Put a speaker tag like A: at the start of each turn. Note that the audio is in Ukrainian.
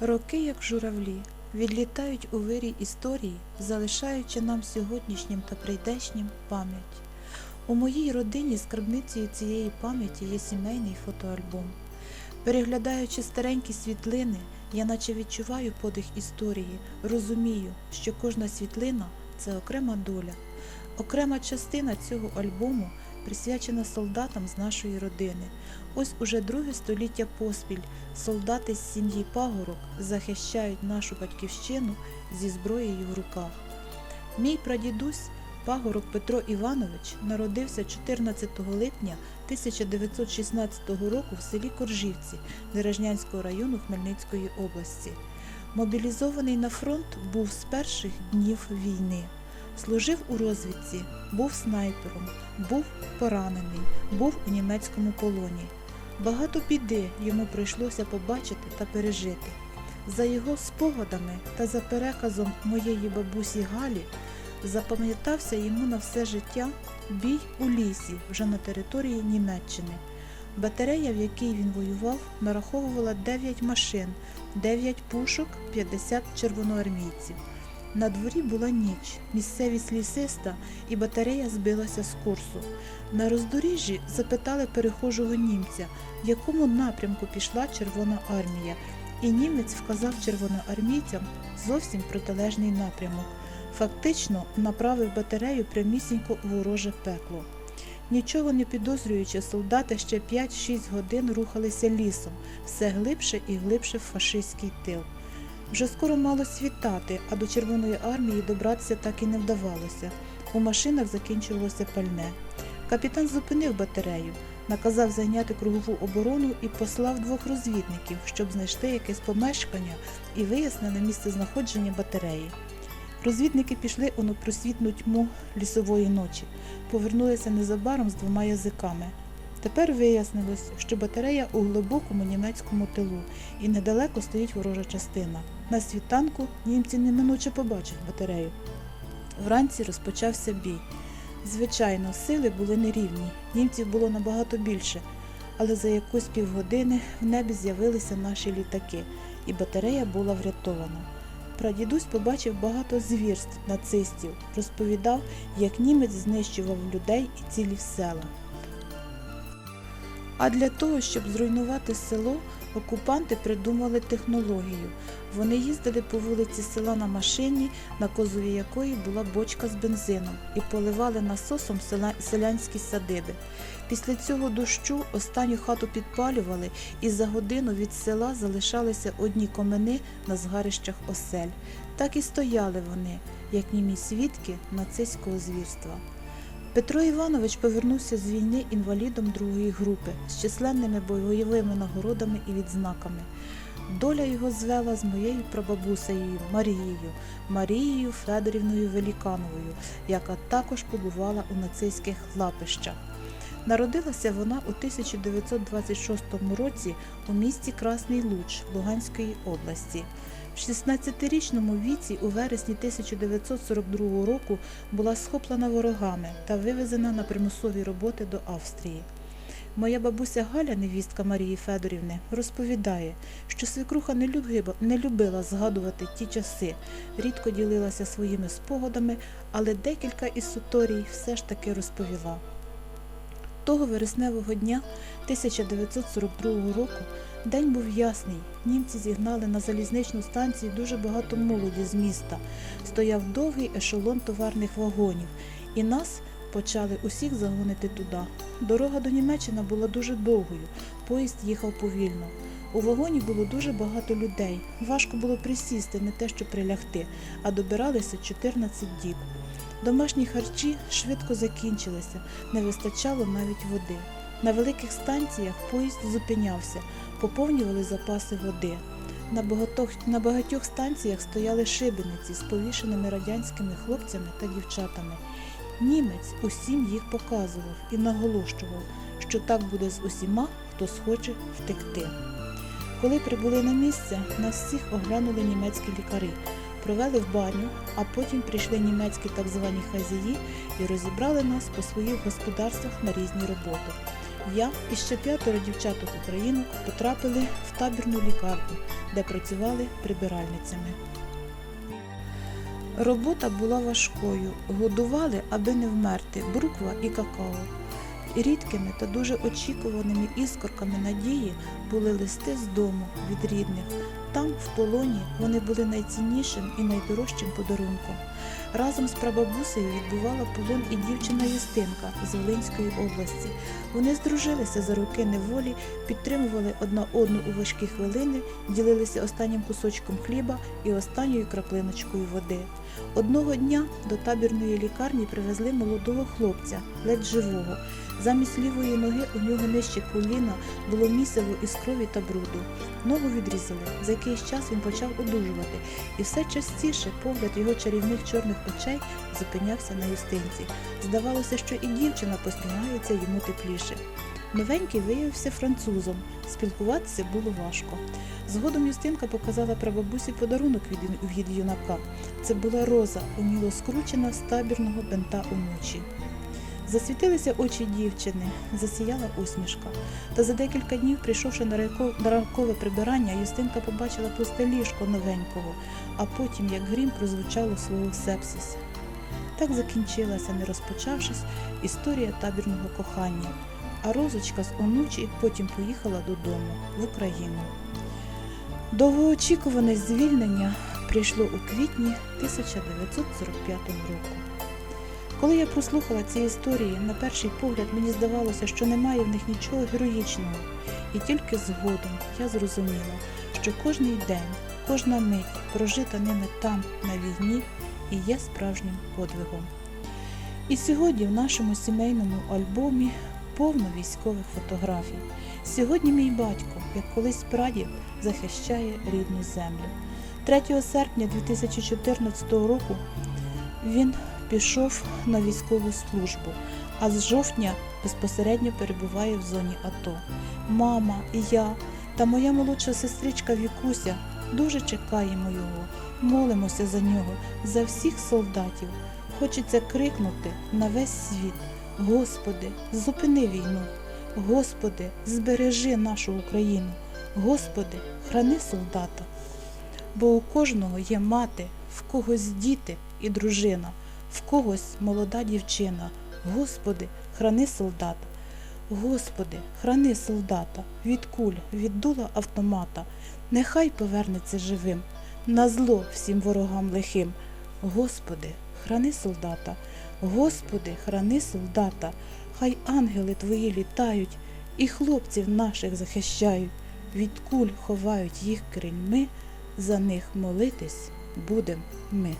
A: Роки, як журавлі, відлітають у вирій історії, залишаючи нам сьогоднішнім та прийдешнім пам'ять. У моїй родині скарбницею цієї пам'яті є сімейний фотоальбом. Переглядаючи старенькі світлини, я наче відчуваю подих історії, розумію, що кожна світлина це окрема доля. Окрема частина цього альбому присвячена солдатам з нашої родини. Ось уже друге століття поспіль солдати з сім'ї Пагорок захищають нашу батьківщину зі зброєю в руках. Мій прадідусь Пагорок Петро Іванович народився 14 липня 1916 року в селі Коржівці Дережнянського району Хмельницької області. Мобілізований на фронт був з перших днів війни. Служив у розвідці, був снайпером, був поранений, був у німецькому полоні. Багато біди йому прийшлося побачити та пережити. За його спогадами та за переказом моєї бабусі Галі запам'ятався йому на все життя бій у лісі вже на території Німеччини. Батарея, в якій він воював, нараховувала 9 машин, 9 пушок, 50 червоноармійців. На дворі була ніч, місцевість лісиста, і батарея збилася з курсу. На роздоріжжі запитали перехожого німця, в якому напрямку пішла Червона армія, і німець вказав червоноармійцям зовсім протилежний напрямок. Фактично направив батарею прямісінько у вороже пекло. Нічого не підозрюючи, солдати ще 5-6 годин рухалися лісом, все глибше і глибше в фашистський тил. Вже скоро мало світати, а до Червоної армії добратися так і не вдавалося. У машинах закінчувалося пальне. Капітан зупинив батарею, наказав зайняти кругову оборону і послав двох розвідників, щоб знайшти якесь помешкання і вияснили місце знаходження батареї. Розвідники пішли у непросвітну тьму лісової ночі, повернулися незабаром з двома язиками. Тепер вияснилось, що батарея у глибокому німецькому тилу і недалеко стоїть ворожа частина. На світанку німці неминуче побачать батарею. Вранці розпочався бій. Звичайно, сили були нерівні, німців було набагато більше, але за якусь півгодини в небі з'явилися наші літаки, і батарея була врятована. Прадідусь побачив багато звірств нацистів, розповідав, як німець знищував людей і цілі села. А для того, щоб зруйнувати село, окупанти придумали технологію. Вони їздили по вулиці села на машині, на козові якої була бочка з бензином, і поливали насосом селянські садиби. Після цього дощу останню хату підпалювали, і за годину від села залишалися одні комини на згарищах осель. Так і стояли вони, як німі свідки нацистського звірства. Петро Іванович повернувся з війни інвалідом другої групи з численними бойовими нагородами і відзнаками. Доля його звела з моєю прабабусею Марією, Марією Федорівною Велікановою, яка також побувала у нацистських лапищах. Народилася вона у 1926 році у місті Красний Луч Луганської області. В 16-річному віці у вересні 1942 року була схоплена ворогами та вивезена на примусові роботи до Австрії. Моя бабуся Галя, невістка Марії Федорівни, розповідає, що свекруха не любила, не любила згадувати ті часи, рідко ділилася своїми спогадами, але декілька історій все ж таки розповіла. Того вересневого дня 1942 року день був ясний. Німці зігнали на залізничну станцію дуже багато молоді з міста. Стояв довгий ешелон товарних вагонів, і нас почали усіх загонити туди. Дорога до Німеччини була дуже довгою, поїзд їхав повільно. У вагоні було дуже багато людей. Важко було присісти, не те, що прилягти, а добиралися 14 діб. Домашні харчі швидко закінчилися, не вистачало навіть води. На великих станціях поїзд зупинявся, поповнювали запаси води. На багатьох, на багатьох станціях стояли шибениці з повішеними радянськими хлопцями та дівчатами. Німець усім їх показував і наголошував, що так буде з усіма, хто схоче втекти. Коли прибули на місце, нас всіх оглянули німецькі лікарі, провели в баню, а потім прийшли німецькі так звані хазії і розібрали нас по своїх господарствах на різні роботи. Я і ще п'ятеро дівчаток українок потрапили в табірну лікарню, де працювали прибиральницями. Робота була важкою, годували, аби не вмерти, бруква і какао. Рідкими та дуже очікуваними іскорками надії були листи з дому від рідних. Там, в полоні, вони були найціннішим і найдорожчим подарунком. Разом з прабабусею відбувала полон і дівчина Юстинка з Волинської області. Вони здружилися за роки неволі, підтримували одна одну у важкі хвилини, ділилися останнім кусочком хліба і останньою краплиночкою води. Одного дня до табірної лікарні привезли молодого хлопця, ледь живого. Замість лівої ноги у нього нижче коліна було місиво із крові та бруду. Ногу відрізали. За якийсь час він почав одужувати, і все частіше погляд його чарівних чорних очей зупинявся на юстинці. Здавалося, що і дівчина посміхається йому тепліше. Новенький виявився французом. Спілкуватися було важко. Згодом Юстинка показала прабабусі подарунок від, юнака. Це була роза, уміло скручена з табірного бента у ночі. Засвітилися очі дівчини, засіяла усмішка. Та за декілька днів, прийшовши на ранко- ранкове прибирання, Юстинка побачила пусте ліжко новенького, а потім, як грім, прозвучало слово сепсис. Так закінчилася, не розпочавшись, історія табірного кохання. А розочка з онучі потім поїхала додому в Україну. Довгоочікуване звільнення прийшло у квітні 1945 року. Коли я прослухала ці історії, на перший погляд мені здавалося, що немає в них нічого героїчного, і тільки згодом я зрозуміла, що кожний день, кожна мить, прожита ними там, на війні, і є справжнім подвигом. І сьогодні в нашому сімейному альбомі повно військових фотографій. Сьогодні мій батько, як колись прадід, захищає рідну землю. 3 серпня 2014 року він пішов на військову службу, а з жовтня безпосередньо перебуває в зоні АТО. Мама, я та моя молодша сестричка Вікуся дуже чекаємо його, молимося за нього, за всіх солдатів. Хочеться крикнути на весь світ: Господи, зупини війну! Господи, збережи нашу Україну! Господи, храни солдата! Бо у кожного є мати, в когось діти і дружина, в когось молода дівчина. Господи, храни солдата. Господи, храни солдата від куль, від дула автомата. Нехай повернеться живим, на зло всім ворогам лихим. Господи, храни солдата. Господи, храни солдата. Хай ангели твої літають і хлопців наших захищають. Від куль ховають їх крильми, за них молитись будем ми.